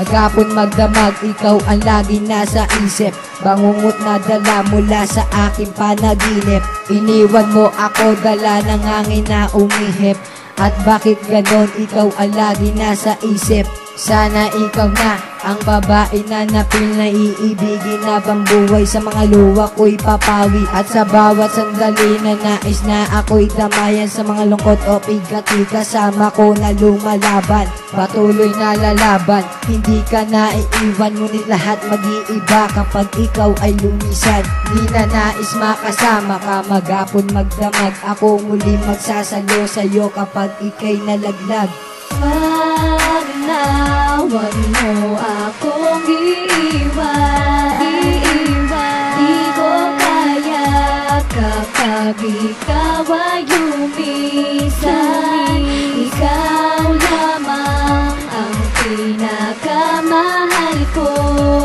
Maghapon magdamag, ikaw ang lagi nasa isip. Bangungot na dala mula sa aking panaginip. Iniwan mo ako dala ng hangin na umihip. At bakit ganon ikaw ang lagi nasa isip Sana ikaw na ang babae na napil na iibigin Habang buhay sa mga luwa ko'y papawi. At sa bawat sandali na nais na ako'y damayan Sa mga lungkot o pigati kasama ko na lumalaban. Patuloy na lalaban Hindi ka naiiwan Ngunit lahat mag-iiba kapag ikaw ay lumisan. Di na nais makasama ka Maghapon magdamag. Ako muli magsasalo sa'yo kapag ikay nalaglag. na, wag mo akong iiwan Di ko kaya kapag ikaw ay lumisan Ikaw lamang ang pinakamahal ko.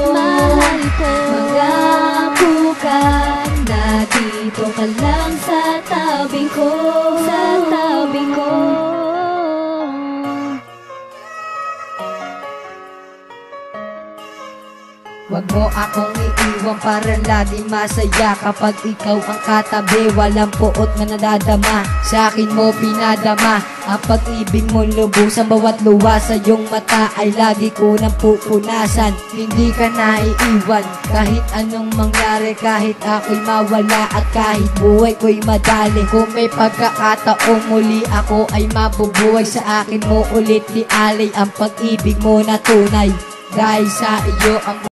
Mahal ko. Mangako ka na dito ka lang sa tabi ko Wag mo akong iiwan para lagi masaya Kapag ikaw ang katabi, walang puot na nadadama. Sa akin mo pinadama. Ang pag-ibig mo lubusan. Bawat luwa sa iyong mata ay lagi ko nang pupunasan. Hindi ka naiiwan. Kahit anong mangyari, kahit ako'y mawala At kahit buhay ko'y madali. Kung may pagkakataong muli ako ay mabubuhay Sa akin mo ulit. Di alay Ang pag-ibig mo na tunay. Dahil sa iyo ang